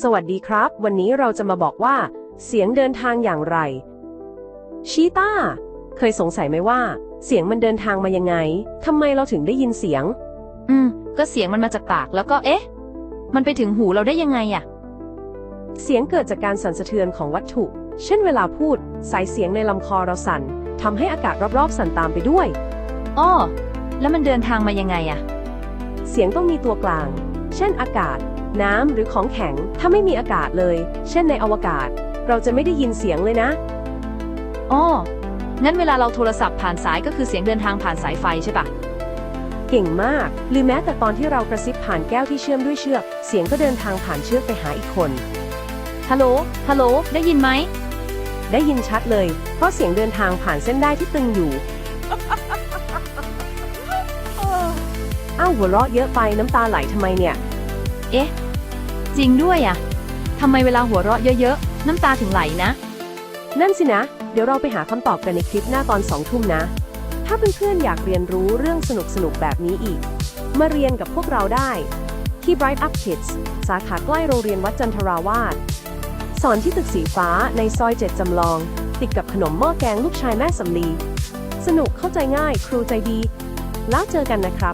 สวัสดีครับ วันนี้เราจะมาบอกว่า เสียงเดินทางอย่างไร ชีต้าเคยสงสัยไหมว่า เสียงมันเดินทางมายังไงทำไมเราถึงได้ยินเสียง อืม ก็เสียงมันมาจากปากแล้วก็เอ๊ะ มันไปถึงหูเราได้ยังไงอะเสียงเกิดจากการสั่นสะเทือนของวัตถุ เช่นเวลาพูด สายเสียงในลำคอเราสั่นทำให้อากาศรอบๆ สั่นตามไปด้วยอ้อแล้วมันเดินทางมายังไงอะเสียงต้องมีตัวกลาง เช่นอากาศ น้ำหรือของแข็ง ถ้าไม่มีอากาศเลย เช่นในอวกาศ เราจะไม่ได้ยินเสียงเลยนะอ้องั้นเวลาเราโทรศัพท์ผ่านสายก็คือเสียงเดินทางผ่านสายไฟใช่ปะเก่งมาก หรือแม้แต่ตอนที่เรากระซิบผ่านแก้วที่เชื่อมด้วยเชือก เสียงก็เดินทางผ่านเชือกไปหาอีกคนฮัลโหลฮัลโหลได้ยินไหม ได้ยินชัดเลย เพราะเสียงเดินทางผ่านเส้นได้ที่ตึงอยู่อ้าวหัวเราะเยอะไปน้ำตาไหลทำไมเนี่ย เอ๊ะ จริงด้วยอะทำไมเวลาหัวเราะเยอะๆ น้ำตาถึงไหลนะ นั่นสินะ เดี๋ยวเราไปหาคำตอบกันในคลิปหน้าตอนสองทุ่มนะ ถ้าเพื่อนๆอยากเรียนรู้เรื่องสนุกๆ แบบนี้อีก มาเรียนกับพวกเราได้ ที่ Bright Up Kids สาขาใกล้โรงเรียนวัดจันทราวาสสอนที่ตึกสีฟ้าในซอยเจ็ดจำลอง ติดกับขนมหม้อแกงลูกชายแม่สำลี สนุกเข้าใจง่าย ครูใจดี แล้วเจอกันนะครับ